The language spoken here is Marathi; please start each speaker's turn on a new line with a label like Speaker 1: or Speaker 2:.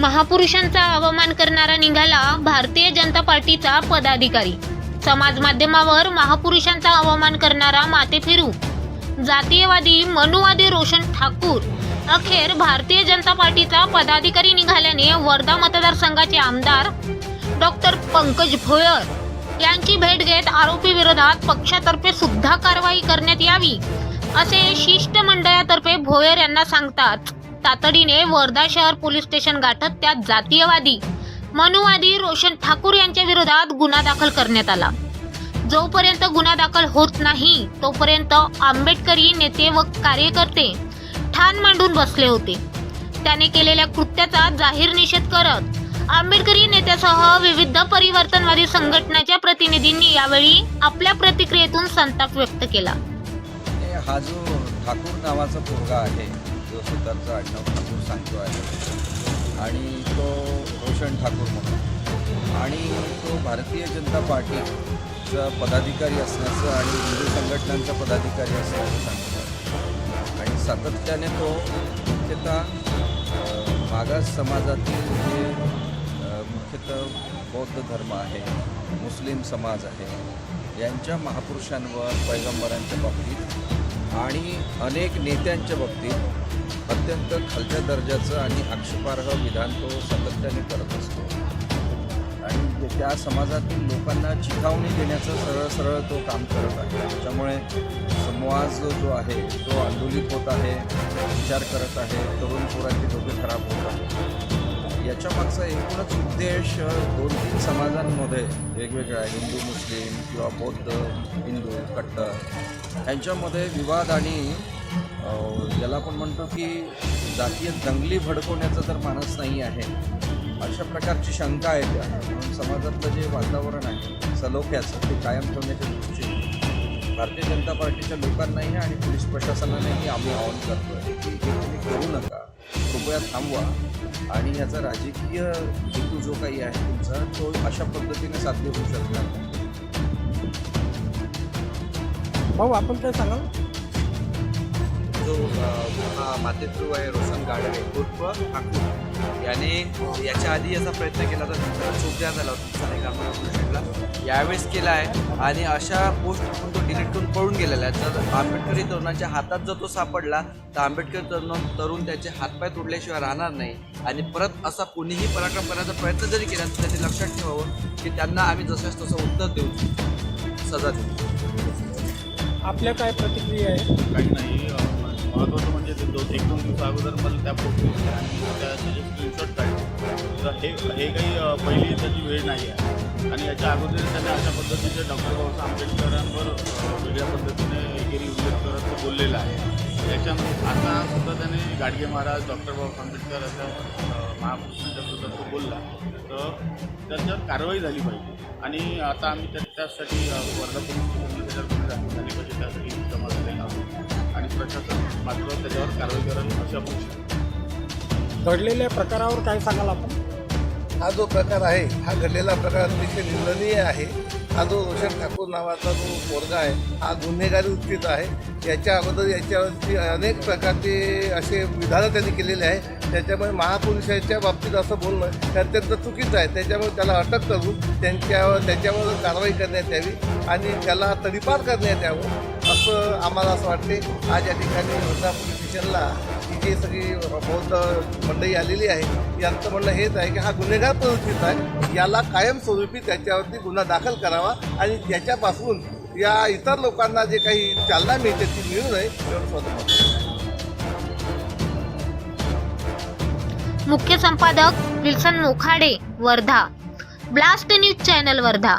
Speaker 1: महापुरुषांचा अवमान करणारा निघाला भारतीय जनता पार्टीचा पदाधिकारी. समाज माध्यमावर महापुरुषांचा अवमान करणारा माते फिरू. जातीयवादी मनुवादी रोशन ठाकूर. अखेर भारतीय जनता पार्टीचा पदाधिकारी निघाल्याने वर्धा मतदारसंघाचे आमदार डॉक्टर पंकज भोयर यांची भेट घेत आरोपी विरोधात पक्षातर्फे सुद्धा कारवाई करण्यात यावी असे शिष्टमंडळातर्फे भोयर यांना सांगतात. तातडीने वर्धा शहर पोलीस स्टेशन गाठत त्यात जातीयवादी मनुवादी रोशन ठाकूर यांच्या विरोधात गुन्हा दाखल करण्यात आला. जोपर्यंत गुन्हा दाखल होत नाही तोपर्यंत आंबेडकरी नेते व कार्यकर्ते ठाण मांडून बसले होते. त्याने केलेल्या कृत्याचा जाहीर निषेध करत आंबेडकरी नेत्यासह विविध परिवर्तनवादी संघटनाच्या प्रतिनिधींनी यावेळी आपल्या प्रतिक्रियेतून संताप व्यक्त केला.
Speaker 2: हा जो ठाकूर नावाचा पोरगा आहे जो स्वतःचा आडनाव ठाकूर सांगतो आहे. आणि तो रोशन ठाकूर म्हणून. आणि तो भारतीय जनता पार्टीचा पदाधिकारी असण्याचं आणि हिंदू संघटनांचा पदाधिकारी असण्याचं सांगतो आणि सातत्याने तो मुख्यतः मागास समाजातील जे मुख्यतः बौद्ध धर्म आहे मुस्लिम समाज आहे यांच्या महापुरुषांवर पैगंबरांच्या बाबतीत आणि अनेक नेत्यांच्या बाबतीत अत्यंत खालच्या दर्जाचं आणि आक्षेपार्ह विधान तो सातत्याने करत असतो. आणि त्या समाजातील लोकांना चिथावणी देण्याचं सरळ सरळ तो काम करत आहे. त्याच्यामुळे समाज जो आहे तो आंदोलित होत आहे विचार करत आहे तरुण पोरांची डोके खराब होत आहे याच्या मागचा एकूणच उद्देश दोन तीन समाजांमध्ये वेगवेगळ्या हिंदू मुस्लिम किंवा बौद्ध हिंदू कट्टर यांच्यामध्ये विवाद आणि ज्याला आपण म्हणतो की जातीय दंगली भडकवण्याचा तर मानस नाही आहे. अशा प्रकारची शंका आहे त्या. म्हणून समाजातलं जे वातावरण आहे सलोख्याचं ते कायम ठेवण्याच्या दृष्टीने भारतीय जनता पार्टीच्या लोकांनाही आणि पोलीस प्रशासनानेही आम्ही आवाहन करतो आहे की तुम्ही करू नका. कृपया थांबवा. आणि याचा राजकीय हेतू जो काही आहे तुमचा तो अशा पद्धतीने साध्य होऊ शकणार
Speaker 3: भाऊ आपण काय सांगाल?
Speaker 4: जो हा मातेतृ आहे रोशन गाडवे उर्फ ठाकूर. याने याच्या आधी याचा प्रयत्न केला चूक द्या झाला होता नाही यावेळेस केला आहे आणि अशा पोस्ट टाकून तो डिलीट करून पळून गेलेला आहे. जर आंबेडकरी तरुणाच्या हातात जर तो सापडला तर आंबेडकरी तरुण तरुण त्याचे हातपाय तोडल्याशिवाय राहणार नाही. आणि परत असा कुणीही पराक्रम करण्याचा प्रयत्न जरी केला तर त्यांनी लक्षात ठेवावं की त्यांना आम्ही जसंच तसं उत्तर देऊ. सजा देऊ.
Speaker 3: आपल्या काय प्रतिक्रिया आहे?
Speaker 5: काही नाही महत्त्वाचं म्हणजे ते दोन एक दोन दिवस अगोदर मला त्या फोटो आणि त्याचे स्क्रीनशॉट काढले. तर हे हे काही पहिली त्याची वेळ नाही आहे. आणि याच्या अगोदर त्याने अशा पद्धतीचे डॉक्टर बाबासाहेब आंबेडकरांवर वेगळ्या पद्धतीने एकेरी उल्लेख करत ते आहे. त्याच्यामध्ये आता सुद्धा त्याने गाडगे महाराज डॉक्टर बाबासाहेब आंबेडकर अशा महापुरुषांच्या विरोधात तो बोलला. तर त्याच्यावर कारवाई झाली पाहिजे. आणि आता आम्ही त्या त्यासाठी अं, वर्धा पोलीस स्टेशनला त्याच्यावर गुन्हे दाखल झाले पाहिजे त्यासाठी त्याच्यावर कारवाई अशी अपेक्षा
Speaker 3: घडलेल्या प्रकारावर काय सांगाल आपण?
Speaker 6: हा जो प्रकार आहे हा घडलेला प्रकार अतिशय निंदनीय आहे. हा जो रोशन ठाकूर नावाचा जो पोरगा आहे हा गुन्हेगारी वृत्तीचा आहे. याच्या अगोदर याच्यावरती अनेक प्रकारचे असे विधानं त्यांनी केलेले आहे. त्याच्यामुळे महापुरुषाच्या बाबतीत असं बोलणं हे अत्यंत चुकीचं आहे. त्याच्यामुळे त्याला अटक करून त्यांच्यावर त्याच्यावर कारवाई करण्यात यावी आणि त्याला तडीपार करण्यात यावं. असं आम्हाला असं वाटते. आज या ठिकाणी वर्धा पोलीस स्टेशनला ही जी सगळी बौद्ध मंडळी आलेली आहे यांचं म्हणणं हेच आहे की हा गुन्हेगार प्रवृत्तीचा आहे. याला कायमस्वरूपी त्याच्यावरती गुन्हा दाखल करावा आणि त्याच्यापासून या इतर लोकांना जे काही चालना मिळते ती मिळू नये एवढं स्वतः
Speaker 1: मुख्य संपादक Wilson Mokhade Wardha. Blast news channel Wardha.